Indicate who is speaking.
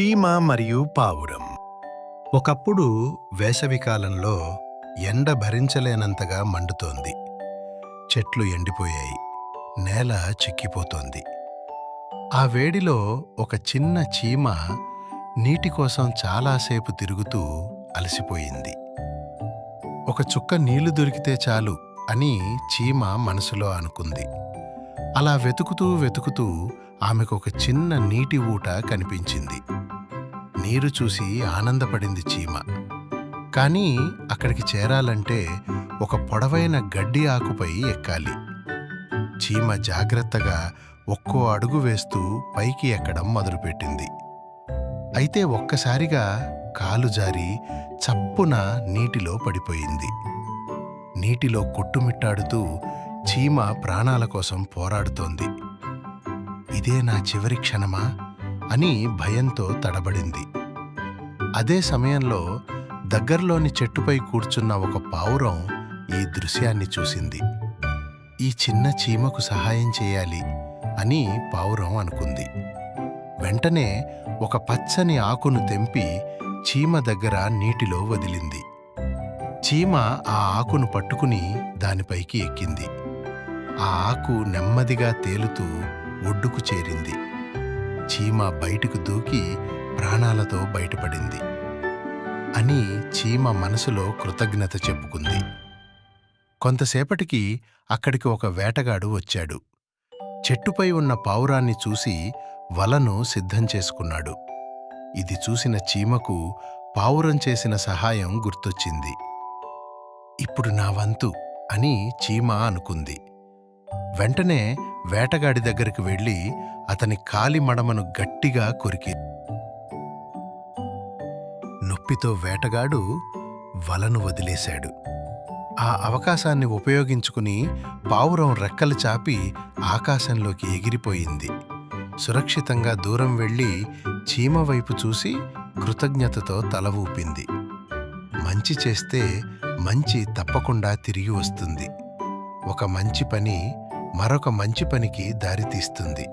Speaker 1: చీమ మరియు పావురం. ఒకప్పుడు వేసవికాలంలో ఎండ భరించలేనంతగా మండుతోంది. చెట్లు ఎండిపోయాయి. నేల చిక్కిపోతోంది. ఆ వేడిలో ఒక చిన్న చీమ నీటి కోసం చాలాసేపు తిరుగుతూ అలసిపోయింది. ఒక చుక్క నీళ్ళు దొరికితే చాలు అని చీమ మనసులో అనుకుంది. అలా వెతుకుతూ వెతుకుతూ ఆమెకు ఒక చిన్న నీటి ఊట కనిపించింది. నీరు చూసి ఆనందపడింది చీమ. కానీ అక్కడికి చేరాలంటే ఒక పొడవైన గడ్డి ఆకుపై ఎక్కాలి. చీమ జాగ్రత్తగా ఒక్కో అడుగు వేస్తూ పైకి ఎక్కడం మొదలుపెట్టింది. అయితే ఒక్కసారిగా కాలు జారి చప్పున నీటిలో పడిపోయింది. నీటిలో కొట్టుమిట్టాడుతూ చీమ ప్రాణాల కోసం పోరాడుతోంది. ఇదే నా చివరి క్షణమా? అని భయంతో తడబడింది. అదే సమయంలో దగ్గరలోని చెట్టుపై కూర్చున్న ఒక పావురం ఈ దృశ్యాన్ని చూసింది. ఈ చిన్న చీమకు సహాయం చేయాలి అని పావురం అనుకుంది. వెంటనే ఒక పచ్చని ఆకును తెంపి చీమ దగ్గర నీటిలో వదిలింది. చీమ ఆ ఆకును పట్టుకుని దానిపైకి ఎక్కింది. ఆ ఆకు నెమ్మదిగా తేలుతూ ఒడ్డుకు చేరింది. చీమ బయటకు దూకి ప్రాణాలతో బయటపడింది. అని చీమ మనసులో కృతజ్ఞత చెప్పుకుంది. కొంతసేపటికి అక్కడికి ఒక వేటగాడు వచ్చాడు. చెట్టుపై ఉన్న పావురాన్ని చూసి వలను సిద్ధం చేసుకున్నాడు. ఇది చూసిన చీమకు పావురం చేసిన సహాయం గుర్తొచ్చింది. ఇప్పుడు నా వంతు అని చీమ అనుకుంది. వెంటనే వేటగాడి దగ్గరికి వెళ్ళి అతని కాలి మడమను గట్టిగా కొరికి. నొప్పితో వేటగాడు వలను వదిలేశాడు. ఆ అవకాశాన్ని ఉపయోగించుకుని పావురం రెక్కలు చాపి ఆకాశంలోకి ఎగిరిపోయింది. సురక్షితంగా దూరం వెళ్ళి చీమ వైపు చూసి కృతజ్ఞతతో తల ఊపింది. మంచి చేస్తే మంచి తప్పకుండా తిరిగి వస్తుంది. ఒక మంచి పని మరొక మంచి పనికి దారితీస్తుంది.